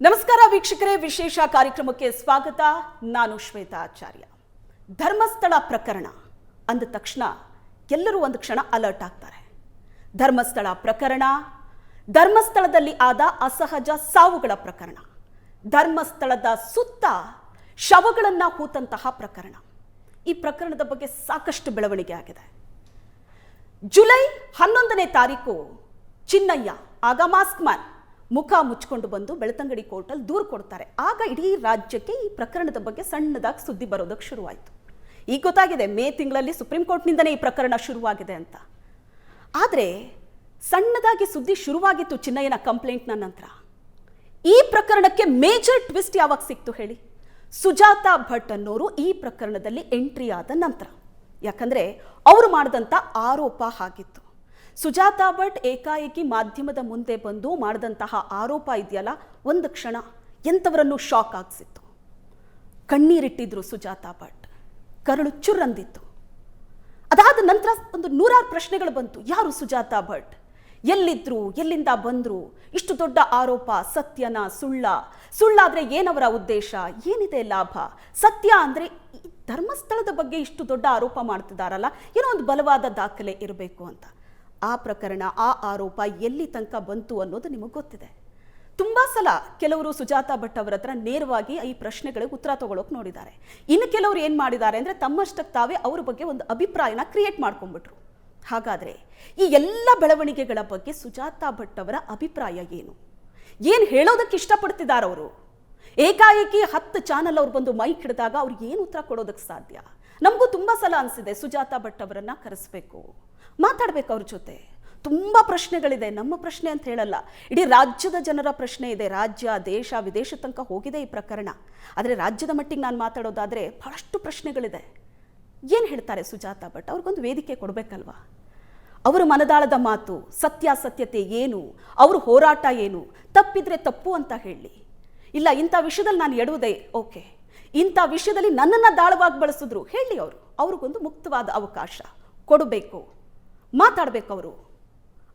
ನಮಸ್ಕಾರ ವೀಕ್ಷಕರೇ, ವಿಶೇಷ ಕಾರ್ಯಕ್ರಮಕ್ಕೆ ಸ್ವಾಗತ. ನಾನು ಶ್ವೇತಾ ಆಚಾರ್ಯ. ಧರ್ಮಸ್ಥಳ ಪ್ರಕರಣ ಅಂದ ತಕ್ಷಣ ಎಲ್ಲರೂ ಒಂದು ಕ್ಷಣ ಅಲರ್ಟ್ ಆಗ್ತಾರೆ. ಧರ್ಮಸ್ಥಳ ಪ್ರಕರಣ, ಧರ್ಮಸ್ಥಳದಲ್ಲಿ ಆದ ಅಸಹಜ ಸಾವುಗಳ ಪ್ರಕರಣ, ಧರ್ಮಸ್ಥಳದ ಸುತ್ತ ಶವಗಳನ್ನು ಹೂತಂತಹ ಪ್ರಕರಣ. ಈ ಪ್ರಕರಣದ ಬಗ್ಗೆ ಸಾಕಷ್ಟು ಬೆಳವಣಿಗೆ ಆಗಿದೆ. ಜುಲೈ ಹನ್ನೊಂದನೇ ತಾರೀಕು ಚಿನ್ನಯ್ಯ ಆಗ ಮಾಸ್ಕ್ ಮ್ಯಾನ್. ಮುಖ ಮುಚ್ಕೊಂಡು ಬಂದು ಬೆಳ್ತಂಗಡಿ ಕೋರ್ಟಲ್ಲಿ ದೂರು ಕೊಡ್ತಾರೆ. ಆಗ ಇಡೀ ರಾಜ್ಯಕ್ಕೆ ಈ ಪ್ರಕರಣದ ಬಗ್ಗೆ ಸಣ್ಣದಾಗಿ ಸುದ್ದಿ ಬರೋದಕ್ಕೆ ಶುರುವಾಯಿತು. ಈಗ ಗೊತ್ತಾಗಿದೆ, ಮೇ ತಿಂಗಳಲ್ಲಿ ಸುಪ್ರೀಂ ಕೋರ್ಟ್ನಿಂದನೇ ಈ ಪ್ರಕರಣ ಶುರುವಾಗಿದೆ ಅಂತ. ಆದರೆ ಸಣ್ಣದಾಗಿ ಸುದ್ದಿ ಶುರುವಾಗಿತ್ತು ಚಿನ್ನಯ್ಯನ ಕಂಪ್ಲೇಂಟ್ನ ನಂತರ. ಈ ಪ್ರಕರಣಕ್ಕೆ ಮೇಜರ್ ಟ್ವಿಸ್ಟ್ ಯಾವಾಗ ಸಿಕ್ತು ಹೇಳಿ? ಸುಜಾತಾ ಭಟ್ ಅನ್ನೋರು ಈ ಪ್ರಕರಣದಲ್ಲಿ ಎಂಟ್ರಿ ಆದ ನಂತರ. ಯಾಕಂದ್ರೆ ಅವರು ಮಾಡಿದಂಥ ಆರೋಪ ಹಾಗಿತ್ತು. ಸುಜಾತಾ ಭಟ್ ಏಕಾಏಕಿ ಮಾಧ್ಯಮದ ಮುಂದೆ ಬಂದು ಮಾಡಿದಂತಹ ಆರೋಪ ಇದೆಯಲ್ಲ? ಒಂದು ಕ್ಷಣ ಎಂಥವರನ್ನು ಶಾಕ್ ಆಗಿಸಿತ್ತು. ಕಣ್ಣೀರಿಟ್ಟಿದ್ರು ಸುಜಾತಾ ಭಟ್. ಕರಳು ಚುರ್ರಂದಿತ್ತು ಅದಾದ ನಂತರ ಒಂದು ನೂರಾರು ಪ್ರಶ್ನೆಗಳು ಬಂತು. ಯಾರು ಸುಜಾತಾ ಭಟ್? ಎಲ್ಲಿದ್ರು, ಎಲ್ಲಿಂದ ಬಂದ್ರು? ಇಷ್ಟು ದೊಡ್ಡ ಆರೋಪ, ಸತ್ಯನ, ಸುಳ್ಳ? ಸುಳ್ಳಾದರೆ ಏನವರ ಉದ್ದೇಶ? ಏನಿದೆ ಲಾಭ? ಸತ್ಯ ಅಂದ್ರೆ ಧರ್ಮಸ್ಥಳದ ಬಗ್ಗೆ ಇಷ್ಟು ದೊಡ್ಡ ಆರೋಪ ಮಾಡ್ತಿದ್ದಾರಲ್ಲ ಏನೋ ಒಂದು ಬಲವಾದ ದಾಖಲೆ ಇರಬೇಕು ಅಂತ. ಆ ಪ್ರಕರಣ, ಆ ಆರೋಪ ಎಲ್ಲಿ ತನಕ ಬಂತು ಅನ್ನೋದು ನಿಮಗೆ ಗೊತ್ತಿದೆ. ತುಂಬಾ ಸಲ ಕೆಲವರು ಸುಜಾತಾ ಭಟ್ ಅವರ ಹತ್ರ ನೇರವಾಗಿ ಈ ಪ್ರಶ್ನೆಗಳಿಗೆ ಉತ್ತರ ತಗೊಳ್ಳೋಕೆ ನೋಡಿದ್ದಾರೆ. ಇನ್ನು ಕೆಲವರು ಏನ್ ಮಾಡಿದ್ದಾರೆ ಅಂದ್ರೆ ತಮ್ಮಷ್ಟಕ್ಕೆ ತಾವೇ ಅವ್ರ ಬಗ್ಗೆ ಒಂದು ಅಭಿಪ್ರಾಯನ ಕ್ರಿಯೇಟ್ ಮಾಡ್ಕೊಂಡ್ಬಿಟ್ರು. ಹಾಗಾದ್ರೆ ಈ ಎಲ್ಲ ಬೆಳವಣಿಗೆಗಳ ಬಗ್ಗೆ ಸುಜಾತಾ ಭಟ್ ಅವರ ಅಭಿಪ್ರಾಯ ಏನು? ಏನು ಹೇಳೋದಕ್ಕೆ ಇಷ್ಟಪಡ್ತಿದ್ದಾರೆ ಅವರು? ಏಕಾಏಕಿ ಹತ್ತು ಚಾನಲ್ ಅವ್ರು ಬಂದು ಮೈಕ್ ಹಿಡಿದಾಗ ಅವ್ರಿಗೆ ಏನು ಉತ್ತರ ಕೊಡೋದಕ್ಕೆ ಸಾಧ್ಯ? ನಮಗೂ ತುಂಬಾ ಸಲ ಅನಿಸಿದೆ, ಸುಜಾತಾ ಭಟ್ ಅವರನ್ನ ಕರೆಸ್ಬೇಕು. ಮಾತಾಡ್ಬೇಕು ಅವ್ರ ಜೊತೆ. ತುಂಬ ಪ್ರಶ್ನೆಗಳಿದೆ, ನಮ್ಮ ಪ್ರಶ್ನೆ ಅಂತ ಹೇಳಲ್ಲ. ಇಡೀ ರಾಜ್ಯದ ಜನರ ಪ್ರಶ್ನೆ ಇದೆ, ರಾಜ್ಯ, ದೇಶ, ವಿದೇಶ ತನಕ ಹೋಗಿದೆ ಈ ಪ್ರಕರಣ. ಆದರೆ ರಾಜ್ಯದ ಮಟ್ಟಿಗೆ ನಾನು ಮಾತಾಡೋದಾದರೆ ಬಹಳಷ್ಟು ಪ್ರಶ್ನೆಗಳಿದೆ. ಏನು ಹೇಳ್ತಾರೆ ಸುಜಾತಾ ಭಟ್? ಅವ್ರಿಗೊಂದು ವೇದಿಕೆ ಕೊಡಬೇಕಲ್ವಾ? ಅವರ ಮನದಾಳದ ಮಾತು, ಸತ್ಯಾಸತ್ಯತೆ ಏನು? ಅವ್ರ ಹೋರಾಟ ಏನು? ತಪ್ಪಿದ್ರೆ ತಪ್ಪು ಅಂತ ಹೇಳಿ. ಇಲ್ಲ, ಇಂಥ ವಿಷಯದಲ್ಲಿ ನಾನು ಎಡುವುದೇ, ಓಕೆ. ಇಂಥ ವಿಷಯದಲ್ಲಿ ನನ್ನನ್ನು ದಾಳವಾಗಿ ಬಳಸಿದ್ರು. ಹೇಳಿ ಅವರು. ಅವ್ರಿಗೊಂದು ಮುಕ್ತವಾದ ಅವಕಾಶ. ಕೊಡಬೇಕು. ಮಾತಾಡಬೇಕು ಅವರು.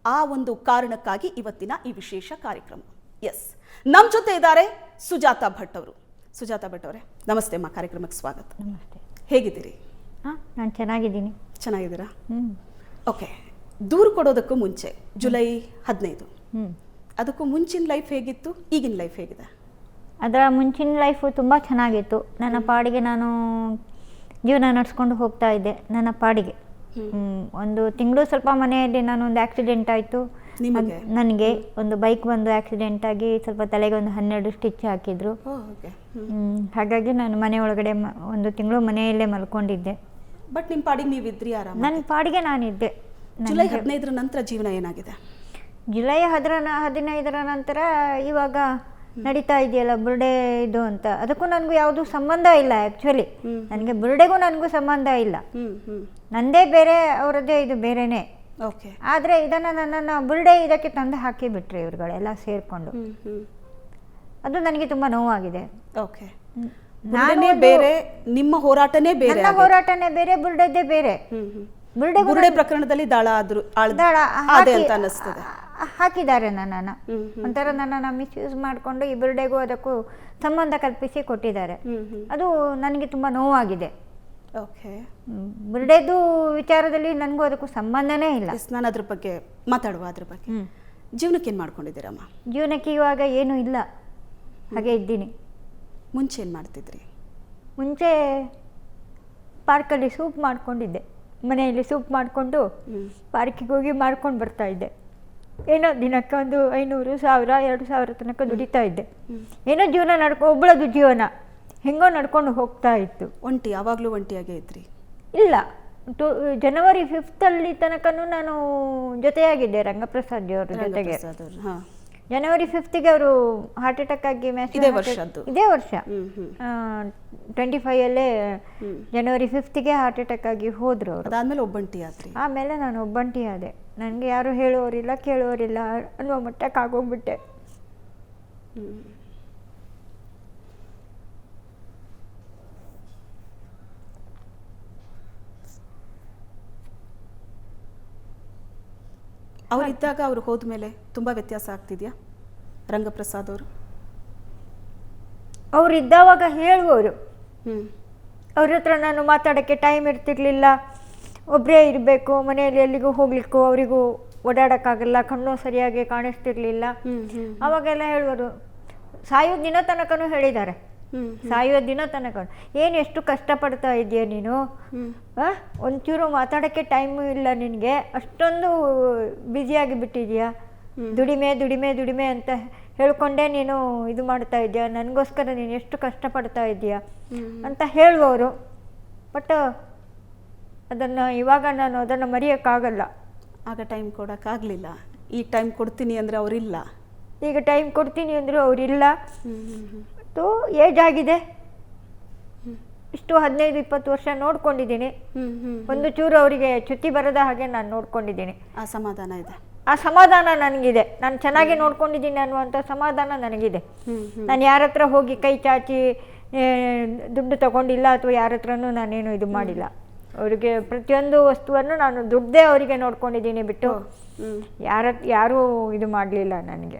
ಆ ಒಂದು ಕಾರಣಕ್ಕಾಗಿ ಇವತ್ತಿನ ಈ ವಿಶೇಷ ಕಾರ್ಯಕ್ರಮ. ಎಸ್ ನಮ್ಮ ಜೊತೆ ಇದ್ದಾರೆ ಸುಜಾತಾ ಭಟ್ ಅವರು. ಸುಜಾತಾ ಭಟ್ ಅವರೇ ನಮಸ್ತೆ ಅಮ್ಮ. ಕಾರ್ಯಕ್ರಮಕ್ಕೆ ಸ್ವಾಗತ. ನಮಸ್ತೆ. ಹೇಗಿದ್ದೀರಿ? ಹಾಂ ನಾನು ಚೆನ್ನಾಗಿದ್ದೀನಿ. ಚೆನ್ನಾಗಿದ್ದೀರಾ? ಹ್ಞೂ ಓಕೆ ದೂರು ಕೊಡೋದಕ್ಕೂ ಮುಂಚೆ ಜುಲೈ ಹದಿನೈದು. ಹ್ಞೂ ಅದಕ್ಕೂ ಮುಂಚಿನ ಲೈಫ್ ಹೇಗಿತ್ತು? ಈಗಿನ ಲೈಫ್ ಹೇಗಿದೆ? ಅದರ ಮುಂಚಿನ ಲೈಫು ತುಂಬ ಚೆನ್ನಾಗಿತ್ತು. ನನ್ನ ಪಾಡಿಗೆ ನಾನು ಜೀವನ ನಡೆಸ್ಕೊಂಡು ಹೋಗ್ತಾ ಇದ್ದೆ ನನ್ನ ಪಾಡಿಗೆ. ಒಂದು ತಿಂಗಳು ಸ್ವಲ್ಪ ಮನೆಯಲ್ಲಿ ನಾನು ಒಂದು ಆಕ್ಸಿಡೆಂಟ್ ಆಯಿತು. ನನಗೆ ಒಂದು ಬೈಕ್ ಬಂದು ಆಕ್ಸಿಡೆಂಟ್ ಆಗಿ ಸ್ವಲ್ಪ ತಲೆಗೆ ಒಂದು ಹನ್ನೆರಡು ಸ್ಟಿಚ್ ಹಾಕಿದ್ರು. ಹಾಗಾಗಿ ನಾನು ಮನೆ ಒಳಗಡೆ ಒಂದು ತಿಂಗಳು ಮನೆಯಲ್ಲೇ ಮಲ್ಕೊಂಡಿದ್ದೆ. ಬಟ್ ನಿಮ್ಮ ಪಾಡಿಗೆ ನೀವು ಇದ್ರಿ ಆರಾಮ ನನ್ನ ಪಾಡಿಗೆ ನಾನಿದ್ದೆ ಜುಲೈ ಹದಿನೈದರ ನಂತರ ಜೀವನ ಏನಾಗಿದೆ? ಜುಲೈ ಹದಿನ ಹದಿನೈದರ ನಂತರ ಇವಾಗ ನಡೀತಾ ಇದೆಯಲ್ಲ ಬುರ್ಡೆ ಇದು ಅಂತ. ಅದಕ್ಕೂ ನನಗೂ ಯಾವುದು ಸಂಬಂಧ ಇಲ್ಲ ಆ್ಯಕ್ಚುಲಿ. ನನಗೆ ಬುರ್ಡೆಗೂ ನನಗೂ ಸಂಬಂಧ ಇಲ್ಲ. ನಂದೇ ಬೇರೆ ಅವರದ್ದೇ ಇದು ಬೇರೆನೇ. ಓಕೆ ಆದರೆ ಇದನ್ನು ನನ್ನನ್ನು ಬುರ್ಡೆ ಇದಕ್ಕೆ ತಂದು ಹಾಕಿ ಬಿಟ್ರಿ ಇವ್ರುಗಳೆಲ್ಲ ಸೇರಿಕೊಂಡು. ಅದು ನನಗೆ ತುಂಬ ನೋವಾಗಿದೆ. ಓಕೆ ನಾನೇ ಬೇರೆ ನಿಮ್ಮ ಹೋರಾಟನೇ ಬೇರೆ ನನ್ನ ಹೋರಾಟನೇ ಬೇರೆ ಬುರ್ಡೆದ್ದೇ ಬೇರೆ. ಬುರ್ಡೆ ಬುರ್ಡೆ ಪ್ರಕರಣದಲ್ಲಿ ದಾಳ ಆದ್ರು ದಾಳ ಅಂತ ಅನ್ನಿಸ್ತದೆ. ಹಾಕಿದ್ದಾರೆ ನನ್ನನ್ನು. ಒಂಥರ ನನ್ನನ್ನು ಮಿಸ್ಯೂಸ್ ಮಾಡಿಕೊಂಡು ಇಬ್ಬರಡೆಗೂ ಬುರ್ಡೆಗೂ ಅದಕ್ಕೂ ಸಂಬಂಧ ಕಲ್ಪಿಸಿ ಕೊಟ್ಟಿದ್ದಾರೆ. ಅದು ನನಗೆ ತುಂಬ ನೋವಾಗಿದೆ. ಓಕೆ. ಬಿರ್ಡೇದು ವಿಚಾರದಲ್ಲಿ ನನಗೂ ಅದಕ್ಕೂ ಸಂಬಂಧನೇ ಇಲ್ಲ. ನಾನು ಅದ್ರ ಬಗ್ಗೆ ಮಾತಾಡುವ ಅದ್ರ ಬಗ್ಗೆ. ಜೀವನಕ್ಕೆ ಏನು ಮಾಡ್ಕೊಂಡಿದ್ದೀರಮ್ಮ ಜೀವನಕ್ಕೆ ಇವಾಗ ಏನೂ ಇಲ್ಲ. ಹಾಗೆ ಇದ್ದೀನಿ. ಮುಂಚೆ ಏನು ಮಾಡ್ತಿದ್ರಿ? ಮುಂಚೆ ಪಾರ್ಕಲ್ಲಿ ಸೂಪ್ ಮಾಡ್ಕೊಂಡಿದ್ದೆ. ಮನೆಯಲ್ಲಿ ಸೂಪ್ ಮಾಡಿಕೊಂಡು ಪಾರ್ಕಿಗೆ ಹೋಗಿ ಮಾಡ್ಕೊಂಡು ಬರ್ತಾ ಇದ್ದೆ. ಏನೋ ದಿನಕ್ಕೆ ಒಂದು ಐನೂರು ಸಾವಿರ ಎರಡು ಸಾವಿರ ತನಕ ದುಡಿತಾ ಇದ್ದೆ. ಏನೋ ಜೀವನ ನಡ್ಕೊ ಒಬ್ಬಳದು ಜೀವನ. ಹೆಂಗೋ ನಡ್ಕೊಂಡು ಹೋಗ್ತಾ ಇತ್ತು. ಒಂಟಿ ಯಾವಾಗಲೂ ಒಂಟಿಯಾಗೇ ಇದ್ರಿ? ಇಲ್ಲ. ಟು ಜನವರಿ ಫಿಫ್ತಲ್ಲಿ ತನಕನೂ ನಾನು ಜೊತೆಯಾಗಿದ್ದೆ ರಂಗಪ್ರಸಾದ್ ಅವ್ರ ಜೊತೆಗೆ. ಜನವರಿ ಫಿಫ್ತಿಗೆ ಅವರು ಹಾರ್ಟ್ ಅಟ್ಯಾಕ್ ಆಗಿ ಇದೇ ವರ್ಷದ್ದು? ಇದೇ ವರ್ಷ. ಟ್ವೆಂಟಿ ಫೈವ್ ಅಲ್ಲೇ ಜನವರಿ ಫಿಫ್ತಿಗೆ ಹಾರ್ಟ್ ಅಟ್ಯಾಕ್ ಆಗಿ ಹೋದ್ರು ಅವರು. ಅದಾದ್ಮೇಲೆ ಒಬ್ಬಂಟಿ ಆದ್ರಿ. ಆಮೇಲೆ ನಾನು ಒಬ್ಬಂಟಿ ಆದೆ. ನನಗೆ ಯಾರು ಹೇಳುವವರಿಲ್ಲ ಕೇಳೋರಿಲ್ಲ ಅನ್ನೋ ಮಟ್ಟಕ್ಕೆ ಆಗೋಗ್ಬಿಟ್ಟೆ ಅವರಿದ್ದಾಗ ಅವರು ಹೋದ ಮೇಲೆ ತುಂಬ ವ್ಯತ್ಯಾಸ ಆಗ್ತಿದೆಯಾ? ರಂಗಪ್ರಸಾದ್ ಅವರು? ಅವ್ರು ಇದ್ದಾವಾಗ ಹೇಳುವವರು ಹ್ಮ್. ಅವ್ರ ಹತ್ರ ನಾನು ಮಾತಾಡೋಕ್ಕೆ ಟೈಮ್ ಇರ್ತಿರ್ಲಿಲ್ಲ. ಒಬ್ಬರೇ ಇರಬೇಕು ಮನೆಯಲ್ಲಿ ಎಲ್ಲಿಗೂ ಹೋಗ್ಲಿಕ್ಕು ಅವರಿಗೂ ಓಡಾಡೋಕ್ಕಾಗಲ್ಲ ಕಣ್ಣು ಸರಿಯಾಗಿ ಕಾಣಿಸ್ತಿರ್ಲಿಲ್ಲ. ಅವಾಗೆಲ್ಲ ಹೇಳುವರು ಸಾಯೋ ದಿನ ತನಕನೂ ಹೇಳಿದ್ದಾರೆ. ಸಾಯೋ ದಿನ ತನಕ. ಏನು ಎಷ್ಟು ಕಷ್ಟಪಡ್ತಾ ಇದೆಯಾ ನೀನು? ಒಂಚೂರು ಮಾತಾಡೋಕ್ಕೆ ಟೈಮು ಇಲ್ಲ ನಿನಗೆ. ಅಷ್ಟೊಂದು ಬ್ಯುಸಿಯಾಗಿ ಬಿಟ್ಟಿದೆಯಾ ದುಡಿಮೆ ದುಡಿಮೆ ದುಡಿಮೆ ಅಂತ ಹೇಳ್ಕೊಂಡೇ ನೀನು ಇದು ಮಾಡ್ತಾ ಇದೆಯಾ ನನಗೋಸ್ಕರ ನೀನು ಎಷ್ಟು ಕಷ್ಟಪಡ್ತಾ ಇದೆಯಾ ಅಂತ ಹೇಳುವವರು. ಬಟ್ ಅದನ್ನು ಇವಾಗ ನಾನು ಅದನ್ನು ಮರೆಯೋಕ್ಕಾಗಲ್ಲ. ಆಗ ಟೈಮ್ ಕೊಡೋಕ್ಕಾಗಲಿಲ್ಲ. ಈ ಟೈಮ್ ಕೊಡ್ತೀನಿ ಅಂದರೆ ಅವರಿಲ್ಲ. ಈಗ ಟೈಮ್ ಕೊಡ್ತೀನಿ ಅಂದರೂ ಅವರಿಲ್ಲ. ಮತ್ತು ಏಜ್ ಆಗಿದೆ. ಇಷ್ಟು ಹದಿನೈದು ಇಪ್ಪತ್ತು ವರ್ಷ ನೋಡ್ಕೊಂಡಿದ್ದೀನಿ. ಒಂದು ಚೂರು ಅವರಿಗೆ ಚ್ಯುತಿ ಬರದ ಹಾಗೆ ನಾನು ನೋಡ್ಕೊಂಡಿದ್ದೀನಿ. ಆ ಸಮಾಧಾನ ಇದೆ. ಆ ಸಮಾಧಾನ ನನಗಿದೆ. ನಾನು ಚೆನ್ನಾಗಿ ನೋಡ್ಕೊಂಡಿದ್ದೀನಿ ಅನ್ನುವಂಥ ಸಮಾಧಾನ ನನಗಿದೆ. ನಾನು ಯಾರ ಹತ್ರ ಹೋಗಿ ಕೈ ಚಾಚಿ ದುಡ್ಡು ತಗೊಂಡಿಲ್ಲ ಅಥವಾ ಯಾರ ಹತ್ರನೂ ನಾನೇನು ಇದು ಮಾಡಿಲ್ಲ. ಅವರಿಗೆ ಪ್ರತಿಯೊಂದು ವಸ್ತುವನ್ನು ನಾನು ದುಡ್ಡೇ ಅವರಿಗೆ ನೋಡ್ಕೊಂಡಿದ್ದೀನಿ ಬಿಟ್ಟು ಯಾರ ಯಾರೂ ಇದು ಮಾಡಲಿಲ್ಲ ನನಗೆ.